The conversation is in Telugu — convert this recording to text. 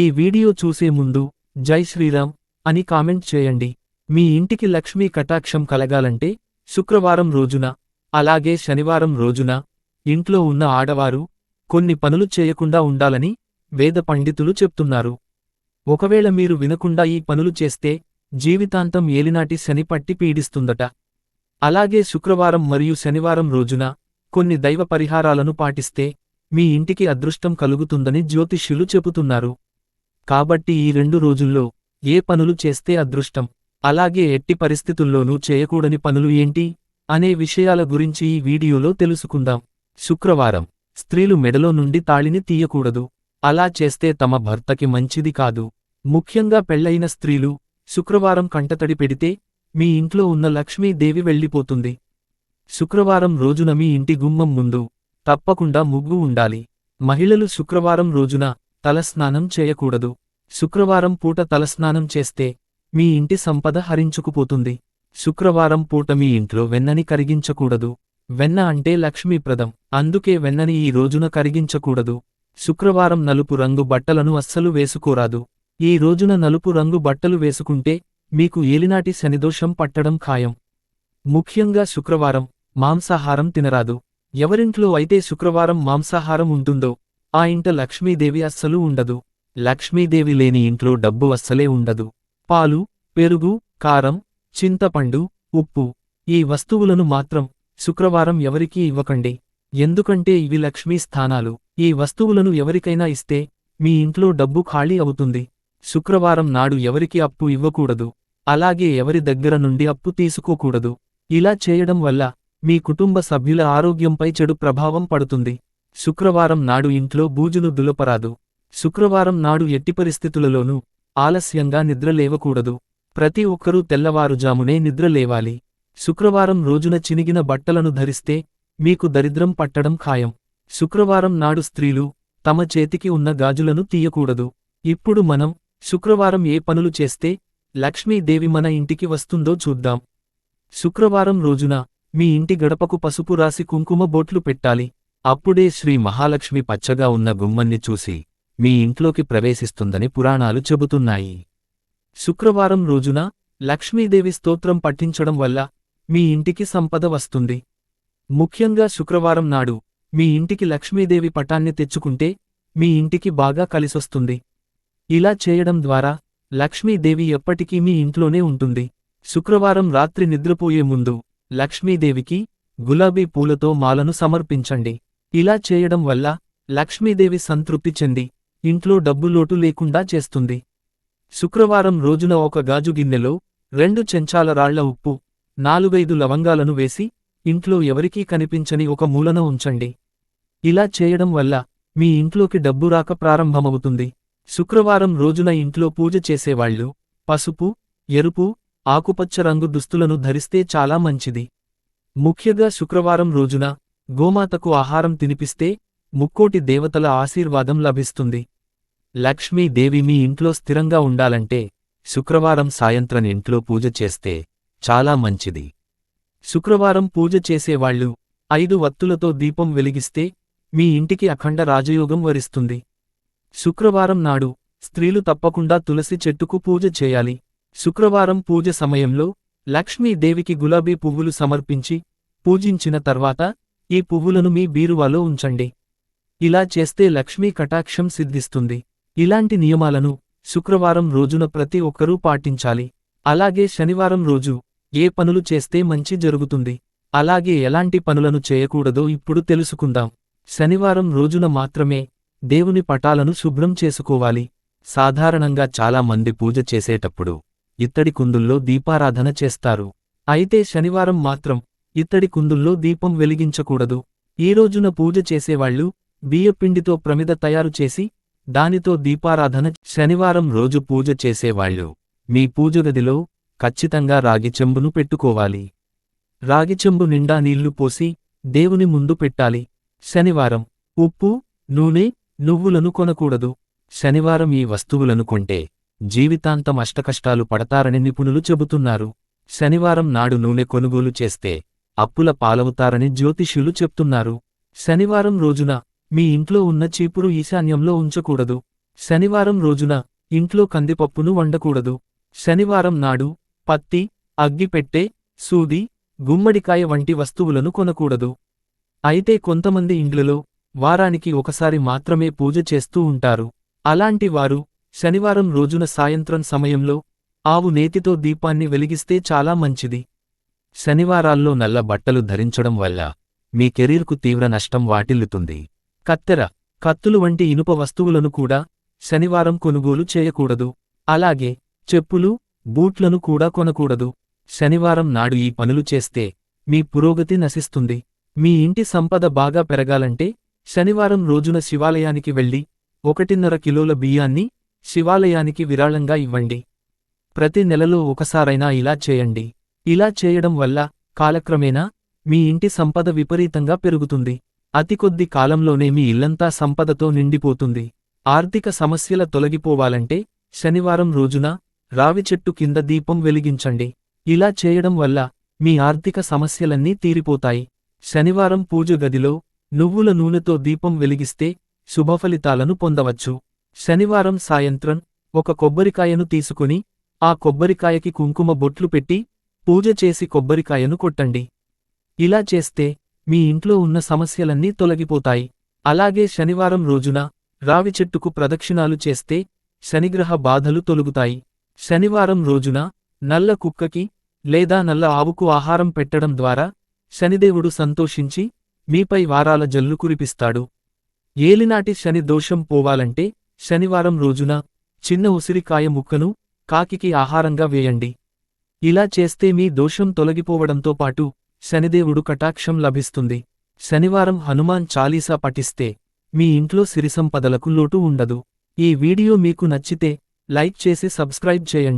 ఈ వీడియో చూసే ముందు జై శ్రీరామ్ అని కామెంట్ చేయండి. మీ ఇంటికి లక్ష్మీ కటాక్షం కలగాలంటే శుక్రవారం రోజున అలాగే శనివారం రోజున ఇంట్లో ఉన్న ఆడవారు కొన్ని పనులు చేయకుండా ఉండాలని వేద పండితులు చెప్తున్నారు. ఒకవేళ మీరు వినకుండా ఈ పనులు చేస్తే జీవితాంతం ఏలినాటి శని పట్టి పీడిస్తుందట. అలాగే శుక్రవారం మరియు శనివారం రోజున కొన్ని దైవ పరిహారాలను పాటిస్తే మీ ఇంటికి అదృష్టం కలుగుతుందని జ్యోతిష్యులు చెబుతున్నారు. కాబట్టి ఈ రెండు రోజుల్లో ఏ పనులు చేస్తే అదృష్టం? అలాగే ఎట్టి పరిస్థితుల్లోనూ చేయకూడని పనులు ఏంటి? అనే విషయాల గురించి ఈ వీడియోలో తెలుసుకుందాం. శుక్రవారం. స్త్రీలు మెడలో నుండి తాళిని తీయకూడదు. అలా చేస్తే తమ భర్తకి మంచిది కాదు. ముఖ్యంగా పెళ్ళైన స్త్రీలు శుక్రవారం కంటతడి పెడితే మీ ఇంట్లో ఉన్న లక్ష్మీదేవి వెళ్ళిపోతుంది. శుక్రవారం రోజున మీ ఇంటి గుమ్మం ముందు తప్పకుండా ముగ్గు ఉండాలి. మహిళలు శుక్రవారం రోజున తలస్నానం చేయకూడదు. శుక్రవారం పూట తలస్నానం చేస్తే మీ ఇంటి సంపద హరించుకుపోతుంది. శుక్రవారం పూట మీ ఇంట్లో వెన్నని కరిగించకూడదు. వెన్న అంటే లక్ష్మీప్రదం అందుకే వెన్నని ఈ రోజున కరిగించకూడదు. శుక్రవారం నలుపు రంగు బట్టలను అస్సలు వేసుకోరాదు. ఈ రోజున నలుపు రంగు బట్టలు వేసుకుంటే మీకు ఏలినాటి శనిదోషం పట్టడం ఖాయం. ముఖ్యంగా శుక్రవారం మాంసాహారం తినరాదు. ఎవరింట్లో అయితే శుక్రవారం మాంసాహారం ఉంటుందో ఆ ఇంట లక్ష్మీదేవి అస్సలు ఉండదు. లక్ష్మీదేవి లేని ఇంట్లో డబ్బు అస్సలే ఉండదు. పాలు పెరుగు కారం చింతపండు ఉప్పు ఈ వస్తువులను మాత్రం శుక్రవారం ఎవరికీ ఇవ్వకండి. ఎందుకంటే ఇవి లక్ష్మీ స్థానాలు. ఈ వస్తువులను ఎవరికైనా ఇస్తే మీ ఇంట్లో డబ్బు ఖాళీ అవుతుంది. శుక్రవారం నాడు ఎవరికి అప్పు ఇవ్వకూడదు. అలాగే ఎవరి దగ్గర నుండి అప్పు తీసుకోకూడదు. ఇలా చేయడం వల్ల మీ కుటుంబ సభ్యుల ఆరోగ్యంపై చెడు ప్రభావం పడుతుంది. శుక్రవారం నాడు ఇంట్లో బూజును దులపరాదు. శుక్రవారం నాడు ఎట్టి పరిస్థితులలోనూ ఆలస్యంగా నిద్రలేవకూడదు ప్రతి ఒక్కరూ తెల్లవారుజామునే నిద్రలేవాలి శుక్రవారం రోజున చినిగిన బట్టలను ధరిస్తే మీకు దరిద్రం పట్టడం ఖాయం. శుక్రవారం నాడు స్త్రీలు తమ చేతికి ఉన్న గాజులను తీయకూడదు. ఇప్పుడు మనం శుక్రవారం ఏ పనులు చేస్తే లక్ష్మీదేవి మన ఇంటికి వస్తుందో చూద్దాం. శుక్రవారం రోజున మీ ఇంటి గడపకు పసుపు రాసి కుంకుమ బొట్లు పెట్టాలి. అప్పుడే శ్రీ మహాలక్ష్మి పచ్చగా ఉన్న గుమ్మన్ని చూసి మీ ఇంట్లోకి ప్రవేశిస్తుందని పురాణాలు చెబుతున్నాయి. శుక్రవారం రోజున లక్ష్మీదేవి స్తోత్రం పఠించడం వల్ల మీ ఇంటికి సంపద వస్తుంది. ముఖ్యంగా శుక్రవారం నాడు మీ ఇంటికి లక్ష్మీదేవి పటాన్ని తెచ్చుకుంటే మీ ఇంటికి బాగా కలిసొస్తుంది. ఇలా చేయడం ద్వారా లక్ష్మీదేవి ఎప్పటికీ మీ ఇంట్లోనే ఉంటుంది. శుక్రవారం రాత్రి నిద్రపోయే ముందు లక్ష్మీదేవికి గులాబీ పూలతో మాలను సమర్పించండి. ఇలా చేయడం వల్ల లక్ష్మీదేవి సంతృప్తి చెంది ఇంట్లో డబ్బు లోటు లేకుండా చేస్తుంది. శుక్రవారం రోజున ఒక గాజు గిన్నెలో రెండు చెంచాల రాళ్ళ ఉప్పు నాలుగైదు లవంగాలను వేసి ఇంట్లో ఎవరికీ కనిపించని ఒక మూలన ఉంచండి. ఇలా చేయడం వల్ల మీ ఇంట్లోకి డబ్బు రాక ప్రారంభమవుతుంది. శుక్రవారం రోజున ఇంట్లో పూజ చేసేవాళ్ళు పసుపు ఎరుపు ఆకుపచ్చ రంగు దుస్తులను ధరిస్తే చాలా మంచిది. ముఖ్యంగా శుక్రవారం రోజున గోమాతకు ఆహారం తినిపిస్తే ముక్కోటి దేవతల ఆశీర్వాదం లభిస్తుంది. లక్ష్మీదేవి మీ ఇంట్లో స్థిరంగా ఉండాలంటే శుక్రవారం సాయంత్రం ఇంట్లో పూజ చేస్తే చాలా మంచిది. శుక్రవారం పూజ చేసేవాళ్ళు ఐదు వత్తులతో దీపం వెలిగిస్తే మీ ఇంటికి అఖండ రాజయోగం వరిస్తుంది. శుక్రవారం నాడు స్త్రీలు తప్పకుండా తులసి చెట్టుకు పూజ చేయాలి. శుక్రవారం పూజ సమయంలో లక్ష్మీదేవికి గులాబీ పువ్వులు సమర్పించి పూజించిన తర్వాత ఈ పువ్వులను మీ బీరువాలో ఉంచండి. ఇలా చేస్తే లక్ష్మీ కటాక్షం సిద్ధిస్తుంది. ఇలాంటి నియమాలను శుక్రవారం రోజున ప్రతి ఒక్కరూ పాటించాలి. అలాగే శనివారం రోజు ఏ పనులు చేస్తే మంచి జరుగుతుంది? అలాగే ఎలాంటి పనులను చేయకూడదో ఇప్పుడు తెలుసుకుందాం. శనివారం రోజున మాత్రమే దేవుని పటాలను శుభ్రం చేసుకోవాలి. సాధారణంగా చాలా మంది పూజ చేసేటప్పుడు ఇత్తడి కుందుల్లో దీపారాధన చేస్తారు. అయితే శనివారం మాత్రం ఇత్తడి కుందుల్లో దీపం వెలిగించకూడదు. ఈ రోజున పూజ చేసేవాళ్ళు బియ్యపిండితో ప్రమిద తయారు చేసి దానితో దీపారాధన శనివారం రోజు పూజ చేసేవాళ్ళు మీ పూజగదిలో ఖచ్చితంగా రాగి చెంబును పెట్టుకోవాలి. రాగి చెంబు నిండా నీళ్ళు పోసి దేవుని ముందు పెట్టాలి. శనివారం ఉప్పు నూనె నువ్వులను కొనకూడదు. శనివారం ఈ వస్తువులను కొంటే జీవితాంతం అష్టకష్టాలు పడతారని నిపుణులు చెబుతున్నారు. శనివారం నాడు నూనె కొనుగోలు చేస్తే అప్పుల పాలవుతారని జ్యోతిష్యులు చెప్తున్నారు. శనివారం రోజున మీ ఇంట్లో ఉన్న చీపురు ఈశాన్యంలో ఉంచకూడదు. శనివారం రోజున ఇంట్లో కందిపప్పును వండకూడదు. శనివారం నాడు పత్తి అగ్గిపెట్టె సూది గుమ్మడికాయ వంటి వస్తువులను కొనకూడదు. అయితే కొంతమంది ఇండ్లలో వారానికి ఒకసారి మాత్రమే పూజ చేస్తూ ఉంటారు. అలాంటి వారు శనివారం రోజున సాయంత్రం సమయంలో ఆవు నేతితో దీపాన్ని వెలిగిస్తే చాలా మంచిది. శనివారాల్లో నల్ల బట్టలు ధరించడం వల్ల మీ కెరీర్కు తీవ్ర నష్టం వాటిల్లుతుంది. కత్తెర కత్తులు వంటి ఇనుప వస్తువులను కూడా శనివారం కొనుగోలు చేయకూడదు. అలాగే చెప్పులు బూట్లను కూడా కొనకూడదు. శనివారం నాడు ఈ పనులు చేస్తే మీ పురోగతి నశిస్తుంది. మీ ఇంటి సంపద బాగా పెరగాలంటే శనివారం రోజున శివాలయానికి వెళ్ళి ఒకటిన్నర కిలోల బియ్యాన్ని శివాలయానికి విరాళంగా ఇవ్వండి. ప్రతి నెలలో ఒకసారైనా ఇలా చేయండి. ఇలా చేయడం వల్ల కాలక్రమేణా మీ ఇంటి సంపద విపరీతంగా పెరుగుతుంది. అతి కొద్ది కాలంలోనే మీ ఇల్లంతా సంపదతో నిండిపోతుంది. ఆర్థిక సమస్యల తొలగిపోవాలంటే శనివారం రోజున రావి చెట్టు కింద దీపం వెలిగించండి. ఇలా చేయడం వల్ల మీ ఆర్థిక సమస్యలన్నీ తీరిపోతాయి. శనివారం పూజ గదిలో నువ్వుల నూనెతో దీపం వెలిగిస్తే శుభఫలితాలను పొందవచ్చు. శనివారం సాయంత్రం ఒక కొబ్బరికాయను తీసుకుని ఆ కొబ్బరికాయకి కుంకుమ బొట్లు పెట్టి పూజ చేసి కొబ్బరికాయను కొట్టండి. ఇలా చేస్తే మీ ఇంట్లో ఉన్న సమస్యలన్నీ తొలగిపోతాయి. అలాగే శనివారం రోజున రావి చెట్టుకు ప్రదక్షిణాలు చేస్తే శనిగ్రహ బాధలు తొలుగుతాయి. శనివారం రోజున నల్ల కుక్కకి లేదా నల్ల ఆవుకు ఆహారం పెట్టడం ద్వారా శనిదేవుడు సంతోషించి మీపై వారాల జల్లు కురిపిస్తాడు. ఏలినాటి శని దోషం పోవాలంటే శనివారం రోజున చిన్న ఉసిరికాయ ముక్కను కాకికి ఆహారంగా వేయండి. ఇలా చేస్తే మీ దోషం తొలగిపోవడంతో పాటు శనిదేవుడు కటాక్షం లభిస్తుంది. శనివారం హనుమాన్ చాలీసా పఠిస్తే మీ ఇంట్లో సిరిసంపదలకు లోటు ఉండదు. ఈ వీడియో మీకు నచ్చితే లైక్ చేసి సబ్స్క్రైబ్ చేయండి.